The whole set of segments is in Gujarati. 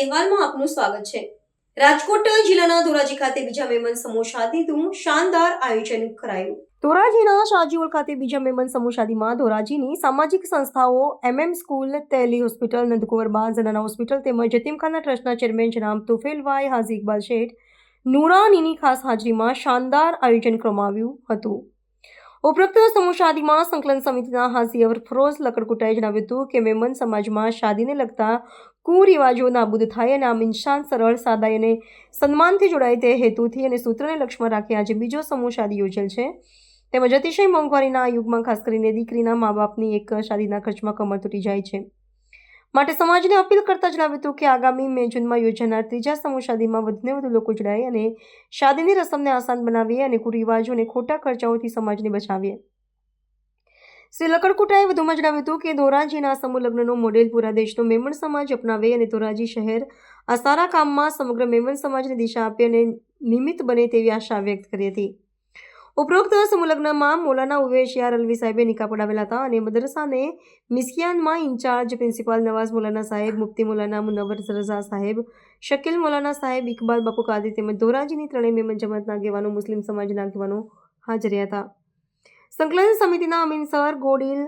અહેવાલમાં આપનું સ્વાગત છે. રાજકોટ જિલ્લાના ધોરાજી ખાતે બીજા મહેમાન સમૂહ શાદીનું શાનદાર આયોજન કરાયું. ધોરાજીના શાજીઓલ ખાતે બીજા મહેમાન સમૂહ શાદીમાં ધોરાજીની સામાજિક સંસ્થાઓ, એમએમ સ્કૂલ, તેલી હોસ્પિટલ નંદકુંવરબા જનાના હોસ્પિટલ તેમજ જતીમખાના ટ્રસ્ટના ચેરમેન જનામ તુફેલભાઈ હાજી ઇકબાલ શેઠ, નુરાનીની ખાસ હાજરીમાં શાનદાર આયોજન કરવામાં આવ્યું હતું. ઉપરોક્ત સમૂહ શાદીમાં સંકલન સમિતિના હાજી અવર ફરોઝ લકડકુટાએ જણાવ્યું હતું કે મેમન સમાજમાં શાદીને લગતા કુરિવાજો નાબૂદ થાય અને આમ ઇન્સાન સરળ સાદાઈ અને સન્માનથી જોડાય તે હેતુથી અને સૂત્રને લક્ષ્યમાં રાખી આજે બીજો સમૂહ શાદી યોજેલ છે. તેમજ અતિશય મોંઘવારીના યુગમાં ખાસ કરીને દીકરીના મા બાપની એક શાદીના ખર્ચમાં કમર તૂટી જાય છે. માટે સમાજને અપીલ કરતા જણાવ્યું હતું કે આગામી મે જૂનમાં યોજાનાર ત્રીજા સમૂહ શાદીમાં વધુને વધુ લોકો જોડાય અને શાદીની રસમને આસાન બનાવીએ અને કુરિવાજો અને ખોટા ખર્ચાઓથી સમાજને બચાવીએ. શ્રી લકડકુટાએ વધુમાં જણાવ્યું હતું કે ધોરાજીના સમૂહ લગ્નનું મોડેલ પૂરા દેશનો મેમણ સમાજ અપનાવે અને ધોરાજી શહેર આ સારા કામમાં સમગ્ર મેમણ સમાજને દિશા આપે અને નિમિત્ત બને તેવી આશા વ્યક્ત કરી હતી. ઉપરોક્ત સમૂહ લગ્નમાં મૌલાના ઉવેશિયાર અલવી સાહેબે નિકા પડાવેલા હતા અને મદરસાને મિસ્કિયાનમાં ઇન્ચાર્જ પ્રિન્સિપાલ નવાઝ મૌલાના સાહેબ, મુફ્તી મૌલાના મુનવર રઝા સાહેબ, શકીલ મૌલાના સાહેબ, ઇકબાલ બાપુ કાદી તેમજ ધોરાજીની ત્રણેય મેમન જમાતના આગેવાનો મુસ્લિમ સમાજના આગેવાનો હાજર હતા. સંકલન સમિતિના અમીન સર ગોડિલ,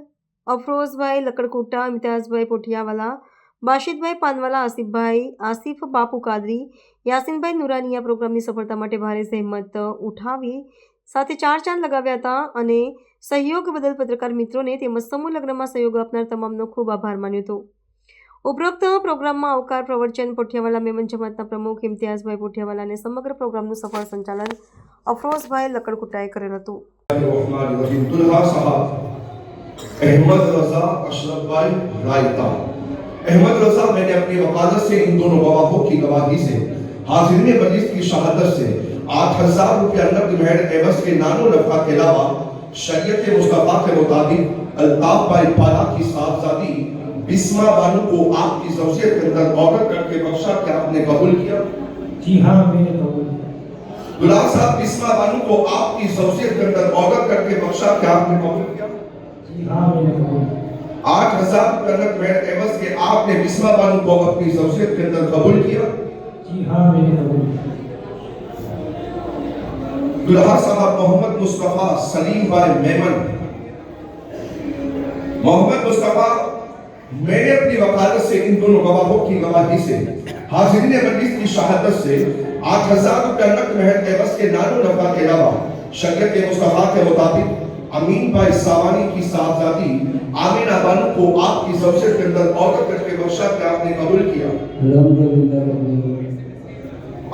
અફરોઝભાઈ, લકડકોટા ઇમ્તિયાઝભાઈ પોઠિયાવાલા, બાશિદભાઈ પાનવાલા, આસિફભાઈ, આસિફ બાપુ કાદરી, યાસીનભાઈ નુરાની આ પ્રોગ્રામની સફળતા માટે ભારે સહેમત ઉઠાવી સાથે ચાર ચાંદ લગાવ્યા હતા અને સહયોગ બદલ પત્રકાર મિત્રોને તેમજ સમૂહ લગ્નમાં સહયોગ આપનાર તમામનો ખૂબ આભાર માન્યો હતો. ઉપરોક્ત પ્રોગ્રામમાં આવકાર પ્રવચન પોઠિયાવાલા, મેમન જમાતના પ્રમુખ ઇમ્તિયાઝભાઈ પોઠિયાવાલા અને સમગ્ર પ્રોગ્રામનું સફળ સંચાલન અફરોઝભાઈ લકડકુટાએ કરેલ હતું. الرحمن الرحیم طلحہ صاحب احمد رضا، اشرف بھائی، رائتا۔ احمد رضا، میں نے اپنی وکالت سے ان دونوں گواہوں کی گواہی سے، حاضرین مجلس کی شہادت سے آٹھ ہزار روپیہ نقد مہر ایوز کے نانو نفقہ کے علاوہ شریعت مصطفیٰ کے مطابق الطاف بھائی پالا کی صاحبزادی بسمہ بانو کو آپ کی زوجیت کے اندر آرڈر کر کے بخشا کیا آپ نے قبول کیا؟ جی ہاں میں نے غلام صاحب اسما بانو کو آپ کی سوسیت کے اندر عورت کر کے بخشا کیا آپ نے قبول کیا آٹھ ہزار کنک میں ایوز کے آپ نے بسما بانو کو اپنی سوسیت کے اندر قبول کیا؟ جی ہاں میں نے قبول کیا دلہا صاحب، محمد مصطفیٰ سلیم بائی میمن۔ محمد مصطفیٰ میں نے اپنی وقالت سے ان دونوں گواہوں کی گواہی سے حاضرین مجلس کی شہادت سے آٹھ ہزار روپیہ نقد مہر قیمت کے نانو نفع کے علاوہ شرکت مصطفیٰ کے مطابق امین بھائی ساوانی کی صاحبزادی آمین بانو کو آپ کی زوجہ کے اندر عورت کر کے بخشا کے آپ نے قبول کیا؟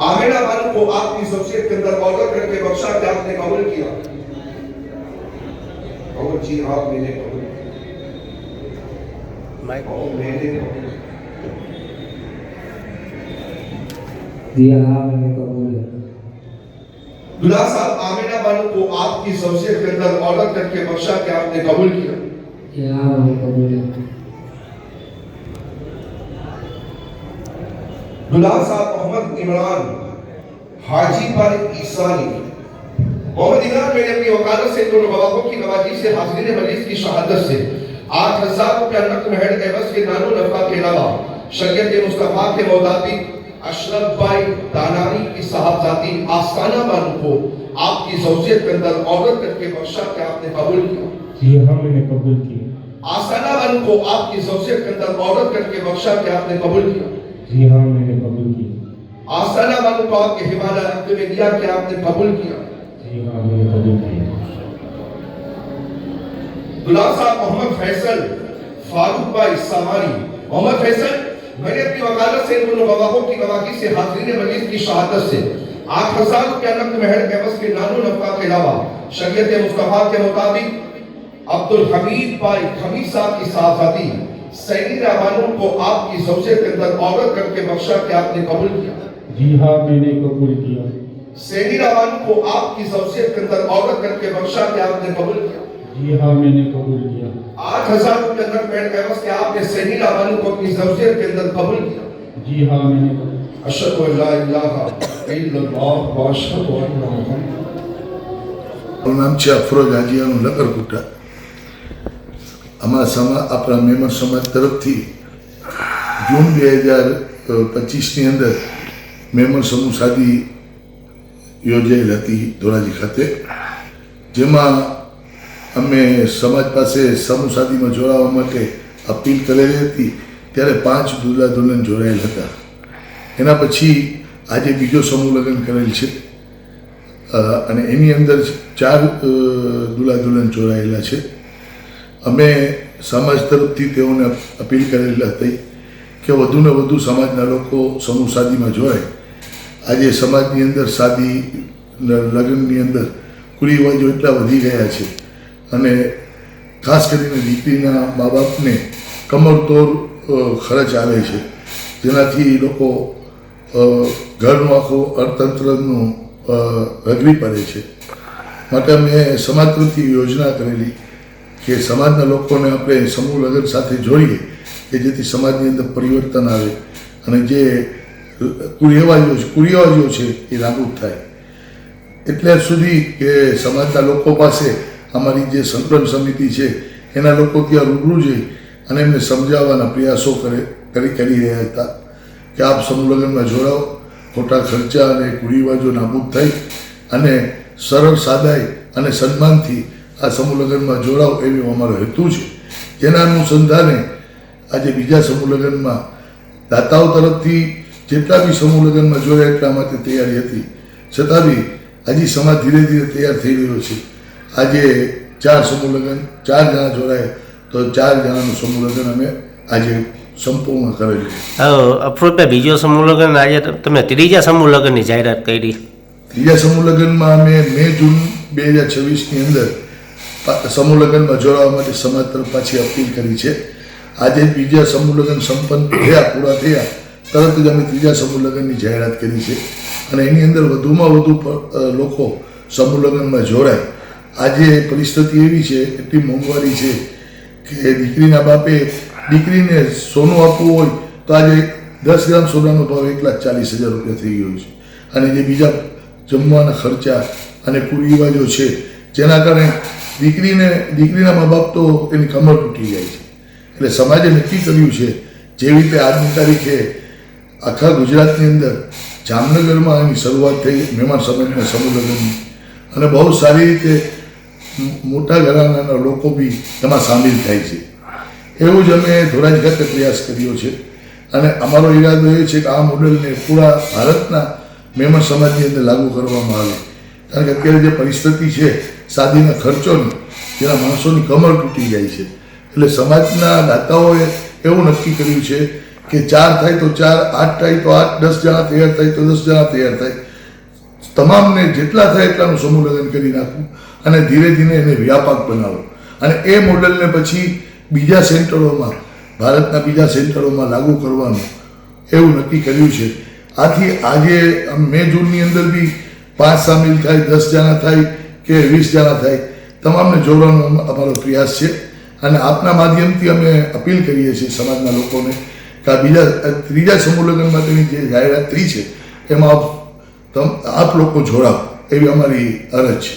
آمین بانو کو آپ کی زوجہ کے اندر عورت کر کے بخشا کے آپ نے قبول کیا؟ اور جی آپ میں نے قبول کیا۔ دیا ہمیں قبول ہے دلہا صاحب آمینہ بانو کو آپ کی زوجیت کے اندر آرڈر کر کے بخشا کہ آپ نے قبول کیا دیا ہمیں قبول ہے دلہا صاحب محمد عمران حاجی پر عیسانی محمد عمران میں نے اپنی وکالت سے دونوں باباوں کی نوازی سے حاضرین مجلس کی شہادت سے آٹھ ہزار روپیہ نقل ہیڈ بس کے نانو نفع کے علاوہ شریعت مصطفیٰ کے مطابق اشرف بھائی دانانی کی صاحبزادی آستانہ بانو کو آپ کی زوجیت کے اندر عورت کر کے بخشا کہ آپ نے قبول کیا؟ یہ ہم نے قبول کیا۔ آستانہ بانو کو آپ کی زوجیت کے اندر عورت کر کے بخشا کہ آپ نے قبول کیا؟ جی ہم نے قبول کیا۔ آستانہ بانو کو آپ کے حمالہ رقم میں دیا کہ آپ نے قبول کیا؟ جی ہم نے قبول کیا۔ گلاب صاحب محمد فیصل فاروق بھائی سہاری محمد فیصل میں نے اپنی وکالت سے ان گواہوں کی گواہی سے حاضرین مجلس کی شہادت سے آٹھ ہزار روپیہ نقد مہر قیمس کے نانو نفقہ کے علاوہ شریعت مصطفیٰ کے مطابق عبد الحمید بھائی خمید صاحب کی صاحب سینی رحمانوں کو آپ کی زوجے کے اندر عورت کر کے بخشا کہ آپ نے قبول کیا۔ جی ہاں میں نے قبول کیا۔ سینی رحمانوں کو آپ کی زوجے کے اندر عورت کر کے بخشا کہ آپ نے قبول کیا۔ جی ہاں میں نے قبول کیا۔ آٹھ ہزار کے اندر پیٹ کیوس کہ آپ نے سہیل آبانی کو اپنی زوجیت کے اندر قبول کیا۔ جی ہاں میں نے اشہد ان لا الہ الا اللہ واشہد اللہ محمد۔ મારું નામ છે અફરોજ હાજીયાનું નગરકુટા અમારા સમા આપણા મહેમાન સમાજ તરફથી જૂન બે હજાર પચીસની અંદર મહેમાન સમૂહ સાદી યોજાયેલ હતી جی خاتے جمعہ અમે સમાજ પાસે સમૂહ સાદીમાં જોડાવા માટે અપીલ કરેલી હતી ત્યારે પાંચ દુલ્હા દુલ્હન જોડાયેલ હતા. એના પછી આજે બીજો સમૂહ લગ્ન કરેલ છે. અને એની અંદર ચાર અ, દુલ્હા દુલ્હન જોડાયેલા છે. અમે સમાજ તરફથી તેઓને અપીલ કરેલી હતી કે વધુને વધુ સમાજના લોકો સમૂહ શાદીમાં જોડાય. આજે સમાજની અંદર શાદી લગ્નની અંદર કુરિવાજો એટલા વધી ગયા છે અને ખાસ કરીને દીકરીના મા બાપને કમરતોડ ખર્ચ આવે છે. જેનાથી લોકો અ, ઘરનું આખું અર્થતંત્રનું રગડી પડે છે. માટે અમે સમાજકૃતિ યોજના કરેલી કે સમાજના લોકોને આપણે સમૂહ લગ્ન સાથે જોડીએ કે જેથી સમાજની અંદર પરિવર્તન આવે અને જે કુરિવાજો કુરિવાજો છે એ નાબૂદ થાય. એટલે સુધી કે સમાજના લોકો પાસે અમારી જે સંકલન સમિતિ છે, એના લોકો ત્યાં રૂબરૂ જઈ અને એમને સમજાવવાના પ્રયાસો કરે, કરી કરી રહ્યા હતા કે આપ સમૂહ લગ્નમાં જોડાઓ. ખોટા ખર્ચા અને કુરિવાજો નાબૂદ થઈ અને સરળ સાદાઈ અને સન્માનથી આ સમૂહલગ્નમાં જોડાવ એવો અમારો હેતુ છે. જેના અનુસંધાને આજે બીજા સમૂહલગ્નમાં દાતાઓ તરફથી જેટલા બી સમૂહલગ્નમાં જોડાય એટલા માટે તૈયારી હતી. છતાં બી હજી સમાજ ધીરે ધીરે તૈયાર થઈ રહ્યો છે. આજે ચાર સમૂહ લગ્ન ચાર જણા જોડાય તો ચાર જણાનું સમૂહ લગ્ન અમે આજે સંપૂર્ણ કરેલું અફરોજભાઈ બીજો સમૂહ લગ્ન આજે તમે ત્રીજા સમૂહ લગ્નની જાહેરાત કરી. ત્રીજા સમૂહ લગ્નમાં અમે મે જૂન બે હજાર છવ્વીસની અંદર સમૂહ લગ્નમાં જોડાવા માટે સમાજ તરફ પાછી અપીલ કરી છે. આજે બીજા સમૂહ લગ્ન સંપન્ન થયા પૂરા થયા તરત જ અમે ત્રીજા સમૂહ લગ્નની જાહેરાત કરી છે. અને એની અંદર વધુમાં વધુ લોકો સમૂહ લગ્નમાં જોડાય. આજે પરિસ્થિતિ એવી છે, એટલી મોંઘવારી છે કે દીકરીના બાપે દીકરીને સોનું આપવું હોય તો આજે દસ ગ્રામ સોનાનો ભાવ એક લાખ ચાલીસ હજાર રૂપિયા થઈ ગયો છે. અને જે બીજા જમવાના ખર્ચા અને કુરિવાજો છે, જેના કારણે દીકરીને, દીકરીના મા બાપ તો એની કમર તૂટી જાય છે. એટલે સમાજે નક્કી કર્યું છે, જેવી રીતે આજની તારીખે આખા ગુજરાતની અંદર જામનગરમાં એની શરૂઆત થઈ, મહેમાન સમાજના લગ્નની અને બહુ સારી રીતે મોટા ઘરાનાના લોકો બી એમાં સામેલ થાય છે. એવું જ અમે ધોરાજ ખાતે પ્રયાસ કર્યો છે. અને અમારો ઈરાદો એ છે કે આ મોડેલને પૂરા ભારતના મહેમાન સમાજની અંદર લાગુ કરવામાં આવે. કારણ કે અત્યારે જે પરિસ્થિતિ છે, સાદીના ખર્ચોની, જેના માણસોની કમર તૂટી જાય છે. એટલે સમાજના દાતાઓએ એવું નક્કી કર્યું છે કે ચાર થાય તો ચાર, આઠ થાય તો આઠ, દસ જણા તૈયાર થાય તો દસ જણા તૈયાર થાય. તમામને જેટલા થાય એટલાનું સમૂહ કરી નાખવું અને ધીરે ધીરે એને વ્યાપક બનાવો. અને એ મોડલને પછી બીજા સેન્ટરોમાં, ભારતના બીજા સેન્ટરોમાં લાગુ કરવાનું એવું નક્કી કર્યું છે. આથી આજે મે જૂનની અંદર બી પાંચ સામેલ થાય, દસ જણા થાય કે વીસ જણા થાય, તમામને જોડવાનો અમારો પ્રયાસ છે. અને આપના માધ્યમથી અમે અપીલ કરીએ છીએ સમાજના લોકોને કે આ બીજા ત્રીજા સમૂહ માટેની જે જાહેરાત થઈ છે, એમાં આપ લોકો જોડાઓ એવી અમારી અરજ છે.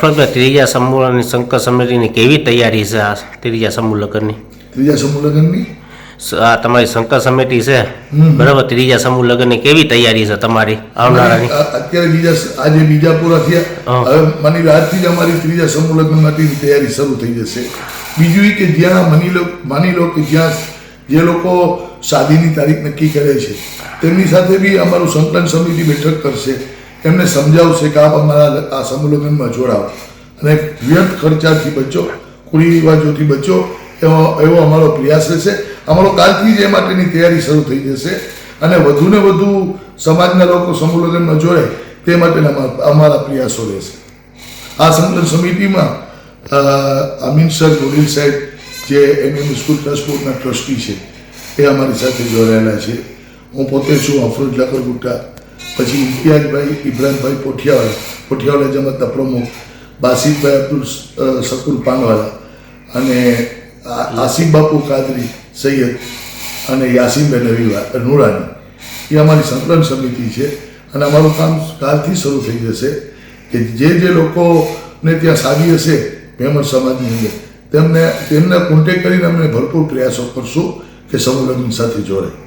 ફક્ત ત્રીજા સમૂહ અને શંકર સમિતિની કેવી તૈયારી છે આ ત્રીજા સમૂહ લગ્નની ત્રીજા સમૂહ લગ્નની આ તમારી શંકર સમિતિ છે? બરાબર ત્રીજા સમૂહ લગ્નની કેવી તૈયારી છે તમારી આવનારાની? અત્યારે બીજા આજે બીજા પૂરા થયા. હવે માની લો આજથી જ અમારી ત્રીજા સમૂહ લગ્ન માટેની તૈયારી શરૂ થઈ જશે. બીજું એ કે જ્યાં માની લો માની લો કે જ્યાં જે લોકો શાદીની તારીખ નક્કી કરે છે. તેમની સાથે બી અમારું સંકલન સમિતિ બેઠક કરશે. એમને સમજાવશે કે આપ અમારા આ સમૂહ લગ્નમાં જોડાઓ. અને વ્યર્થ ખર્ચાથી બચો કુરી રિવાજોથી બચો, એવો એવો અમારો પ્રયાસ રહેશે. અમારો કાલથી જ એ માટેની તૈયારી શરૂ થઈ જશે. અને વધુને વધુ સમાજના લોકો સમૂહ જોડે તે માટેના અમારા- પ્રયાસો રહેશે. આ સંકલન સમિતિમાં અમીન સર ગોડિલ સાહેબ, જે એમએમ સ્કૂલ ટ્રસ્ટ બોર્ડના ટ્રસ્ટી છે એ અમારી સાથે જોડાયેલા છે. હું પોતે છું અફરોજ લાકરગુટ્ટા. પછી ઇમ્તિયાજભાઈ ઇબ્રાહીમભાઈ પોઠિયાવાળા પોઠિયાવાળા જમાતના પ્રમુખ બાસિતભાઈ અબ્દુલ સકુલ પાનવાલા અને આસિફ બાપુ કાદરી સૈયદ અને યાસીમભાઈ રવિવા નુરાની. એ અમારી સંકલન સમિતિ છે અને અમારું કામ કાલથી શરૂ થઈ જશે કે જે જે લોકોને ત્યાં સાદી હશે મહેમદ સમાજની અંદર, તેમને તેમને કોન્ટેક કરીને અમે ભરપૂર પ્રયાસો કરશું. કે સમૂહ લગ્ન સાથે જોડાય